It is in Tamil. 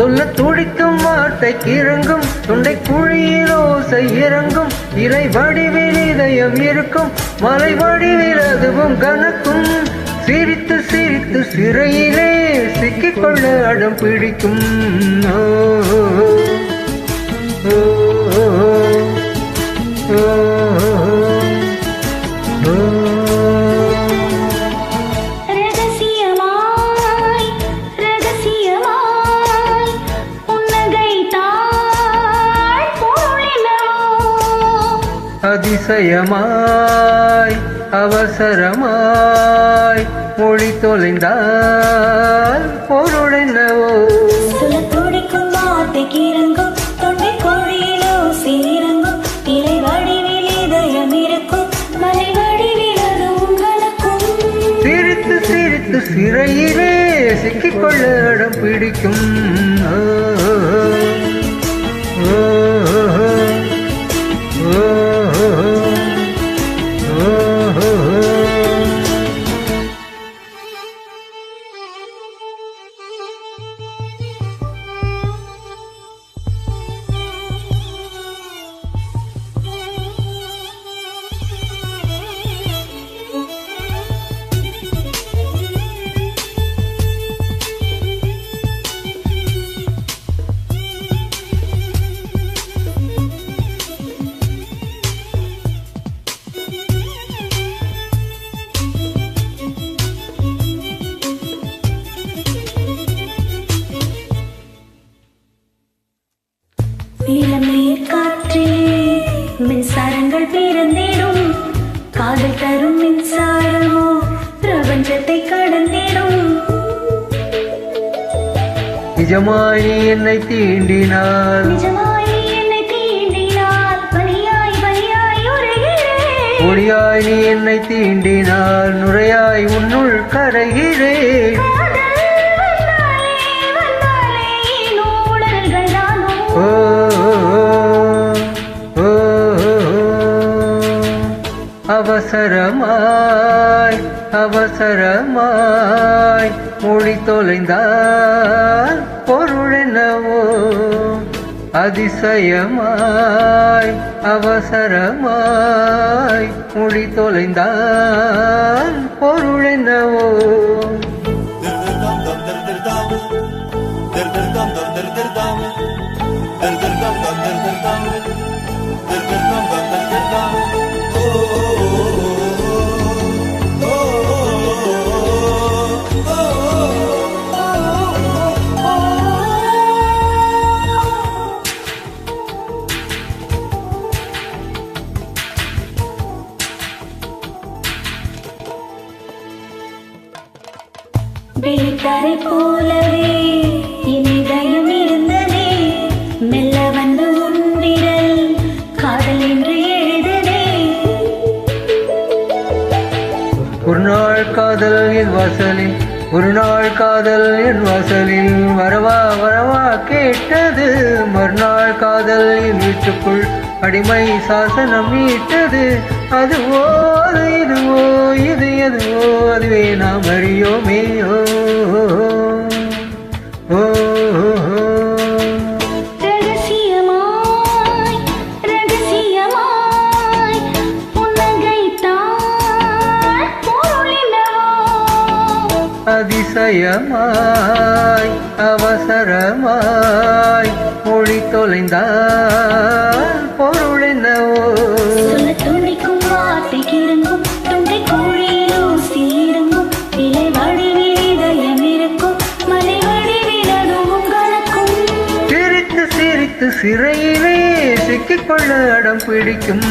சொல்ல துடிக்கும் வார்த்தை இறங்கும் தொண்டை குழியில் ஓசை இறங்கும். இறை வடிவில் இதயம் இருக்கும். மலை வடிவில் அதுவும் கனக்கும். சிரித்து சிரித்து சிறையிலே சிக்கிக்கொள்ள அடம் பிடிக்கும். ஓ, அதிசயமாய் அவசரமாய் மொழி தொலைந்தால் பொருள் என்னவோ? சொல்ல துடிக்கும் வார்த்தைக்கு இறங்கும் தொண்டை கோழியிலோ சீரங்கும் இலை வடிவில் இதயம் இருக்கும் மலை வடிவில் அதுவும் கலக்கும் சிரித்து சிரித்து சிறையிலே சிக்கிக்கொள்ள இடம் பிடிக்கும். ஓ, தரும் மின்சாரமோ பிரபஞ்சத்தை கடந்திடும். நிஜமாய் நீ என்னை தீண்டினாள் நிஜமாய் என்னை தீண்டினால் பனியாய் பனியாய் உருகிறேன் நீ என்னை தீண்டினாள் நுரையாய் உன்னுள் கரைகிறேன். அவசரமாய் அவசரமாய் மொழி தொலைந்தால் பொருள் என்னவோ அதிசயமாய் அவசரமாய் மொழி தொலைந்தால் பொருள் என்னவோ போலவே இனிதயம் இருந்ததே. மெல்ல வந்து உன் காதல் என்று எழுதனே ஒரு நாள் காதல் என் வாசலில் ஒரு நாள் காதல் என் வாசலில். வரவா வரவா கேட்டது மறுநாள் காதல் என் வீட்டுக்குள் அடிமை சாசனம் மீட்டது அதுவோ அது இதுவோ இது எதுவோ அதுவே நாம் அறியோமேயோ அதிசயமாய் அவசரமாய் மொழி தொலைந்தால் பொருள் என்னவோ? சொல்ல துடிக்கும் வார்த்தைக்கு இறங்கும் தொண்டை கோழியிலோ சீரங்கும் இலை வடிவில் இதயம் இருக்கும் மலை வடிவில் அதுவும் கலக்கும் சிரித்து சிரித்து சிறையிலே சிக்கிக்கொள்ள அடம் பிடிக்கும்.